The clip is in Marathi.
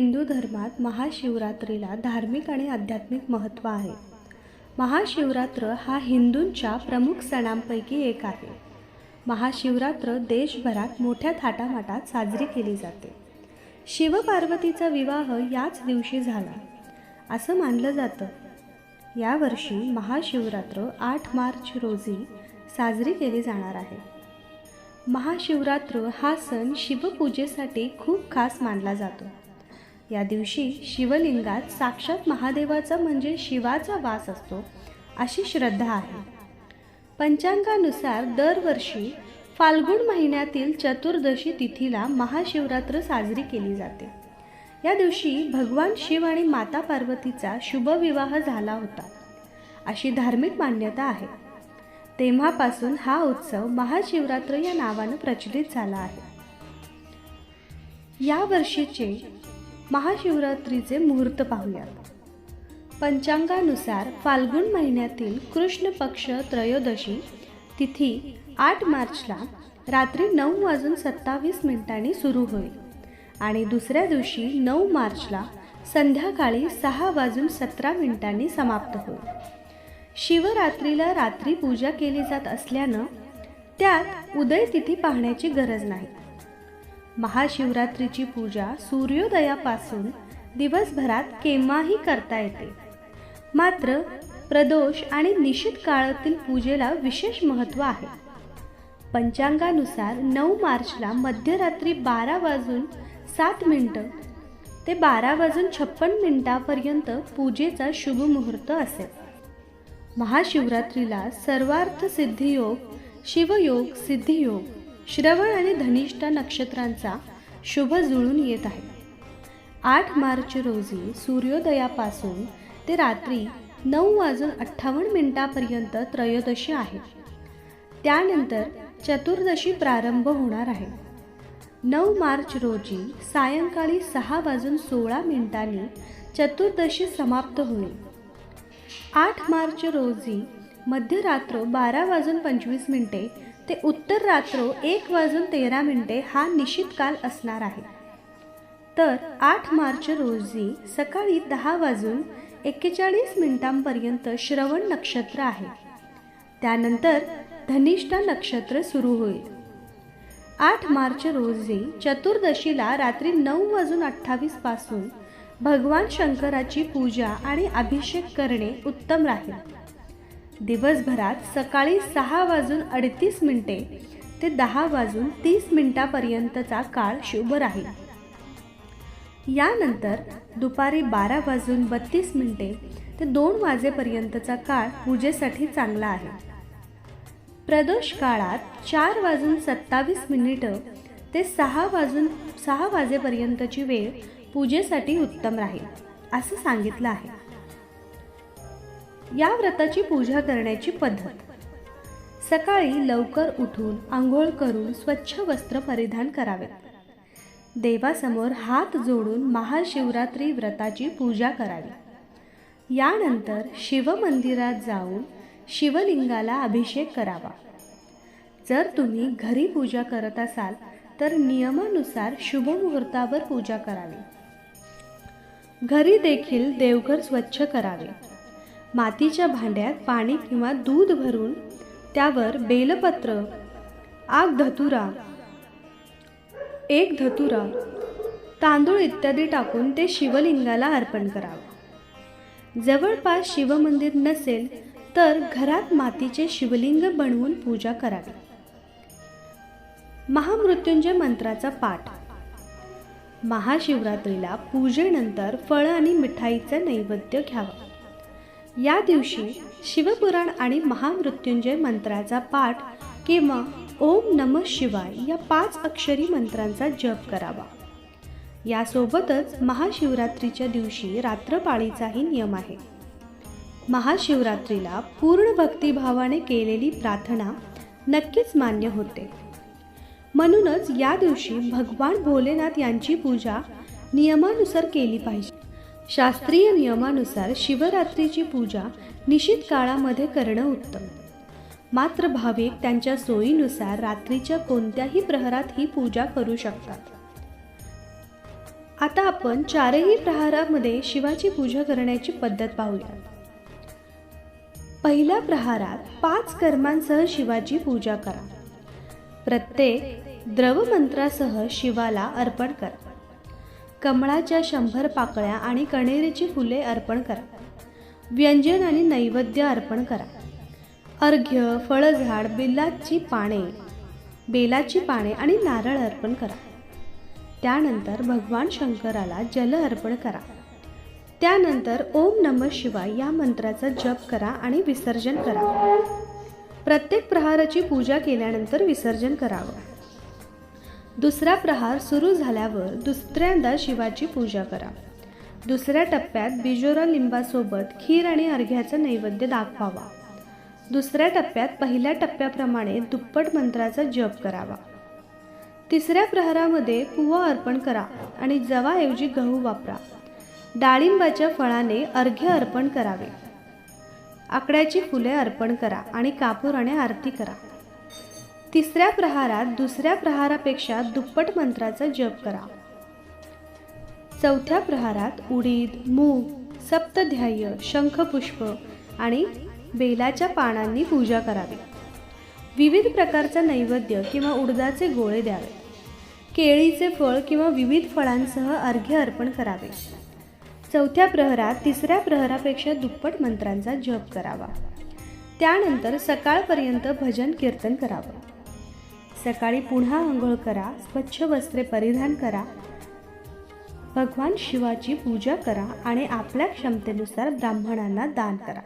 हिंदू धर्मात महाशिवरात्रीला धार्मिक आणि आध्यात्मिक महत्त्व आहे. महाशिवरात्र हा हिंदूंच्या प्रमुख सणांपैकी एक आहे. महाशिवरात्र देशभरात मोठ्या थाटामाटात साजरी केली जाते. शिवपार्वतीचा विवाह याच दिवशी झाला. असं मानलं जातं. यावर्षी महाशिवरात्र आठ मार्च रोजी साजरी केली जाणार आहे. महाशिवरात्र हा सण शिवपूजेसाठी खूप खास मानला जातो. या दिवशी शिवलिंगात साक्षात महादेवाचा म्हणजे शिवाचा वास असतो अशी श्रद्धा आहे. पंचांगानुसार दरवर्षी फाल्गुन महिन्यातील चतुर्दशी तिथीला महाशिवरात्र साजरी केली जाते. या दिवशी भगवान शिव आणि माता पार्वतीचा शुभविवाह झाला होता अशी धार्मिक मान्यता आहे. तेव्हापासून हा उत्सव महाशिवरात्र या नावानं प्रचलित झाला आहे. या वर्षीचे महाशिवरात्रीचे मुहूर्त पाहूयात. पंचांगानुसार फाल्गुन महिन्यातील कृष्ण पक्ष त्रयोदशी तिथी आठ मार्चला रात्री नऊ वाजून सत्तावीस मिनिटांनी सुरू होईल आणि दुसऱ्या दिवशी नऊ मार्चला संध्याकाळी सहा वाजून सतरा मिनिटांनी समाप्त होईल. शिवरात्रीला रात्री पूजा केली जात असल्यानं त्यात उदय तिथी पाहण्याची गरज नाही. महाशिवरात्रीची पूजा सूर्योदयापासून दिवसभरात केव्हाही करता येते. मात्र प्रदोष आणि निश्चित काळातील पूजेला विशेष महत्त्व आहे. पंचांगानुसार नऊ मार्चला मध्यरात्री बारा वाजून सात मिनटं ते बारा वाजून छप्पन मिनिटापर्यंत पूजेचा शुभ मुहूर्त असेल. महाशिवरात्रीला सर्वार्थ सिद्धियोग शिवयोग सिद्धियोग श्रवण आणि धनिष्ठा नक्षत्रांचा शुभ जुळून येत आहे. आठ मार्च रोजी सूर्योदयापासून ते रात्री नऊ वाजून अठ्ठावन्न मिनिटापर्यंत त्रयोदशी आहे. त्यानंतर चतुर्दशी प्रारंभ होणार आहे. नऊ मार्च रोजी सायंकाळी सहा वाजून सोळा मिनिटांनी चतुर्दशी समाप्त होईल. आठ मार्च रोजी मध्यरात्र बारा वाजून पंचवीस मिनिटे ते उत्तर रात्र एक वाजून तेरा मिनिटे हा निश्चित काल असणार आहे. तर आठ मार्च रोजी सकाळी दहा वाजून एक्केचाळीस मिनिटांपर्यंत श्रवण नक्षत्र आहे. त्यानंतर धनिष्ठा नक्षत्र सुरू होईल. आठ मार्च रोजी चतुर्दशीला रात्री नऊ वाजून अठ्ठावीसपासून भगवान शंकराची पूजा आणि अभिषेक करणे उत्तम राहील. दिवसभरात सकाळी सहा वाजून अडतीस मिनिटे ते दहा वाजून तीस मिनिटापर्यंतचा काळ शुभ राहील. यानंतर दुपारी बारा वाजून बत्तीस मिनिटे ते दोन वाजेपर्यंतचा काळ पूजेसाठी चांगला आहे. प्रदोष काळात चार वाजून सत्तावीस मिनिटं ते सहा वाजून सहा वाजेपर्यंतची वेळ पूजेसाठी उत्तम राहील असं सांगितलं आहे. या व्रताची पूजा करण्याची पद्धत. सकाळी लवकर उठून आंघोळ करून स्वच्छ वस्त्र परिधान करावे देवासमोर हात जोडून महाशिवरात्री व्रताची पूजा करावी. यानंतर शिवमंदिरात जाऊन शिवलिंगाला अभिषेक करावा. जर तुम्ही घरी पूजा करत असाल तर नियमानुसार शुभमुहूर्तावर पूजा करावी. घरी देखील देवघर स्वच्छ करावे. मातीच्या भांड्यात पाणी किंवा दूध भरून त्यावर बेलपत्र आग धतुरा एक धतुरा तांदूळ इत्यादी टाकून ते शिवलिंगाला अर्पण करावं. जवळपास शिवमंदिर नसेल तर घरात मातीचे शिवलिंग बनवून पूजा करावी. महामृत्युंजय मंत्राचा पाठ. महाशिवरात्रीला पूजेनंतर फळं आणि मिठाईचा नैवेद्य घ्यावा. या दिवशी शिवपुराण आणि महामृत्युंजय मंत्राचा पाठ किंवा ओम नम शिवाय या पाच अक्षरी मंत्रांचा जप करावा. यासोबतच महाशिवरात्रीच्या दिवशी रात्रपाळीचाही नियम आहे. महाशिवरात्रीला पूर्ण भक्तिभावाने केलेली प्रार्थना नक्कीच मान्य होते. म्हणूनच या दिवशी भगवान भोलेनाथ यांची पूजा नियमानुसार केली पाहिजे. शास्त्रीय नियमानुसार शिवरात्रीची पूजा निश्चित काळामध्ये करणं उत्तम. मात्र भाविक त्यांच्या सोयीनुसार रात्रीच्या कोणत्याही प्रहरात ही पूजा करू शकतात. आता आपण चारही प्रहारामध्ये शिवाची पूजा करण्याची पद्धत पाहूया. पहिल्या प्रहारात पाच कर्मांसह शिवाची पूजा करा. प्रत्येक द्रवमंत्रासह शिवाला अर्पण करा. कमळाच्या शंभर पाकळ्या आणि कणेरीची फुले अर्पण करा. व्यंजन आणि नैवेद्य अर्पण करा. अर्घ्य फळझाड बिल्लाची पाने बेलाची पाने आणि नारळ अर्पण करा. त्यानंतर भगवान शंकराला जल अर्पण करा. त्यानंतर ओम नम शिवाय या मंत्राचा जप करा आणि विसर्जन करा. प्रत्येक प्रहाराची पूजा केल्यानंतर विसर्जन करावं. दुसरा प्रहार सुरू झाल्यावर दुसऱ्यांदा शिवाची पूजा करा. दुसऱ्या टप्प्यात बिजोरा लिंबासोबत खीर आणि अर्घ्याचा नैवेद्य दाखवावा. दुसऱ्या टप्प्यात पहिल्या टप्प्याप्रमाणे दुप्पट मंत्राचा जप करावा. तिसऱ्या प्रहारामध्ये पुवा अर्पण करा आणि जवाऐवजी गहू वापरा. डाळिंबाच्या फळाने अर्घ्य अर्पण करावे. आकड्याची फुले अर्पण करा आणि कापुराने आरती करा. तिसऱ्या प्रहारात दुसऱ्या प्रहारापेक्षा दुप्पट मंत्राचा जप करा. चौथ्या प्रहारात उडीद मूग सप्तध्याय्य शंखपुष्प आणि बेलाच्या पानांनी पूजा करावी. विविध प्रकारचा नैवेद्य किंवा उडदाचे गोळे द्यावे. केळीचे फळ किंवा विविध फळांसह अर्घ्य अर्पण करावे. चौथ्या प्रहरात तिसऱ्या प्रहरापेक्षा दुप्पट मंत्रांचा जप करावा. त्यानंतर सकाळपर्यंत भजन कीर्तन करावं. सकाळी पुन्हा आंघोळ करा स्वच्छ वस्त्रे परिधान करा. भगवान शिवाची पूजा करा आणि आपल्या क्षमतेनुसार ब्राह्मणांना दान करा.